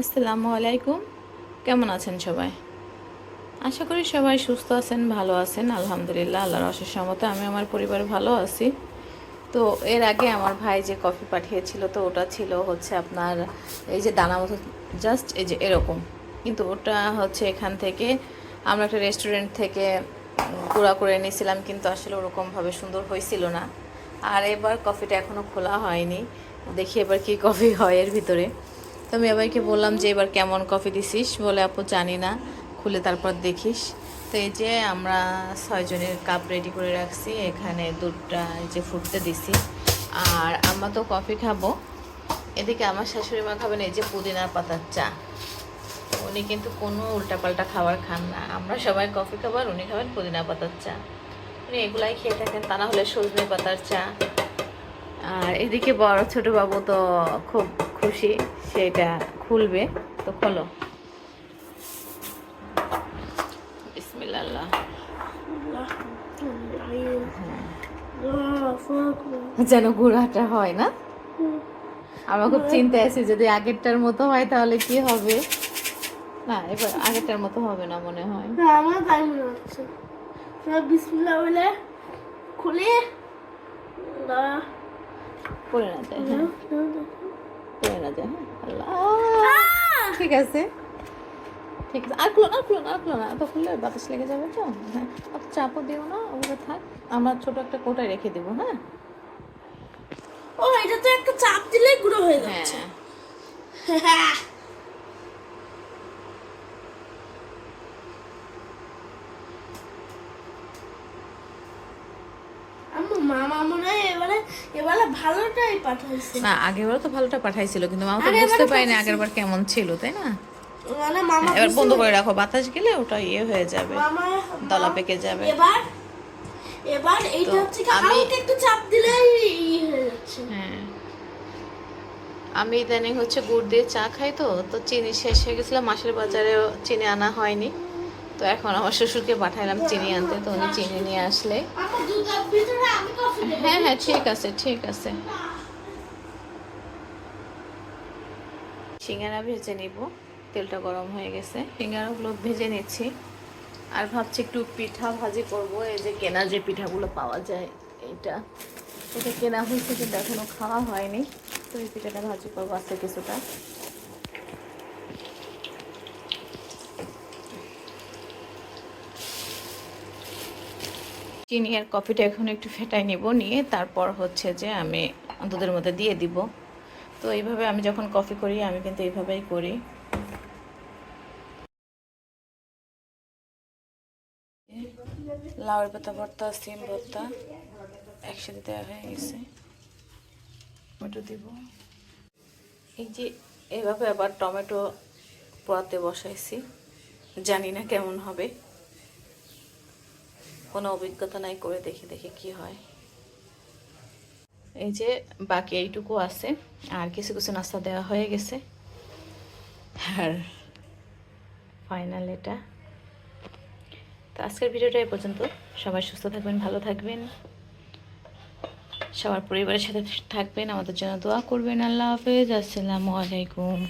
আসসালামু আলাইকুম। কেমন আছেন সবাই? আশা করি সবাই সুস্থ আছেন, ভালো আছেন। আলহামদুলিল্লাহ, আল্লাহর অশেষ মতো আমি আমার পরিবার ভালো আছি। তো এর আগে আমার ভাই যে কফি পাঠিয়েছিল, তো ওটা ছিল হচ্ছে আপনার এই যে দানা মতো, জাস্ট এই যে এরকম। কিন্তু ওটা হচ্ছে এখান থেকে আমরা একটা রেস্টুরেন্ট থেকে গুঁড়া করে নিয়েছিলাম কিন্তু আসলে ওরকমভাবে সুন্দর হয়েছিল না। আর এবার কফিটা এখনও খোলা হয়নি। দেখি এবার কি কফি হয় এর ভিতরে। তো আমি এবারকে বললাম যে, এবার কেমন কফি দিছিস? বলে, আপু, জানি না। খুলে তারপর দেখিস। তো এই যে, আমরা ছয়জনের কাপ রেডি করে রাখছি। এখানে দুধটা, এই যে ফুটতে দিছি। আর আমরা তো কফি খাব। এদিকে আমার শাশুড়ি মা খাবেন, এই যে পুদিনা পাতার চা। উনি কিন্তু কোনো উল্টাপাল্টা খাবার খান না। আমরা সবাই কফি খাবার উনি খাবেন পুদিনা পাতার চা। উনি এগুলাই খেয়ে থাকেন। তা না হলে সজনে পাতার চা। আর এদিকে বড় ছোট বাবু তো খুব খুশি সেটা খুলবে। তো খোলো। বিসমিল্লাহ। যেন গুড়াটা হয় না? আমরা খুব চিন্তায় আছি যদি আগেরটার মতো হয় তাহলে কি হবে? না এবার আগেরটার মতো হবে না মনে হয়। আমার তাই মনে হচ্ছে। বিসমিল্লাহ বলে খুলে না, করে না যায় হ্যাঁ? পড়ে না। যায় হ্যাঁ? আল্লাহ! ঠিক আছে। ঠিক আছে। আর খুলো না খুলো না খুলো না। তো খুললে বাতাস লেগে যাবে তো? হ্যাঁ। অত চাপও দিও না ওগুলো থাক। আমরা ছোট একটা কোটায় রেখে দেবো হ্যাঁ? ও এটা তো একটা চাপ দিলেই গুঁড়ো হয়ে। যাচ্ছে। হ্যাঁ আমার মামা মনে হয় এবারে এবারে ভালোটাই পাঠাইছে। না আগেরবার তো ভালোটা পাঠাইছিল কিন্তু মামা তো বুঝতে পারিনি আগেরবার কেমন ছিল তাই না? মানে মামা এবার বন্ধ করে রাখো বাতাস গেলে ওটা ইয়ে হয়ে যাবে দলা পেকে যাবে। এবার এবার এইটা হচ্ছে আমি- হালকা একটু চাপ দিলেই হয়ে যাচ্ছে। হ্যাঁ। আমি ইদানিং হচ্ছে গুড় দিয়ে চা খাই তো তো চিনি শেষ হয়ে গেছিল মাসের বাজারে চিনি আনা হয়নি। তো এখন আমার শ্বশুরকে পাঠাইলাম চিনি আনতে, তো উনি চিনি নিয়ে আসলে। হ্যাঁ হ্যাঁ ঠিক আছে ঠিক আছে। সিঙ্গারা ভেজে নিব, তেলটা গরম হয়ে গেছে। সিঙ্গারাগুলো ভেজে নিচ্ছি। আর ভাবছি একটু পিঠা ভাজি করব, এই যে কেনা যে পিঠাগুলো পাওয়া যায়, এইটা। এটা কেনা হয়েছে কিন্তু এখনও খাওয়া হয়নি, তো এই পিঠাটা ভাজি করব আস্তে কিছুটা। চিনি আর কফিটা এখন একটু ফেটাই নিব, নিয়ে তারপর হচ্ছে যে আমি দুধের মধ্যে দিয়ে দিব। তো এইভাবে আমি যখন কফি করি, আমি কিন্তু এইভাবেই করি। লাউয়ের পাতা ভর্তা, সিম ভর্তা একসাথে দেওয়া হয়ে গেছে। টমেটো দিব। এই যে এভাবে আবার টমেটো পোড়াতে বসাইছি, জানি না কেমন হবে। কোনো অভিজ্ঞতা নাই করে দেখি দেখি কি হয়। এই যে বাকি এইটুকু আছে, আর কিছু কিছু নাস্তা দেওয়া হয়ে গেছে। আর ফাইনাল এটা। তো আজকের ভিডিওটা এ পর্যন্ত। সবাই সুস্থ থাকবেন, ভালো থাকবেন। সবার পরিবারের সাথে থাকবেন। আমাদের জন্য দোয়া করবেন। আল্লাহ হাফেজ। আসসালামু আলাইকুম।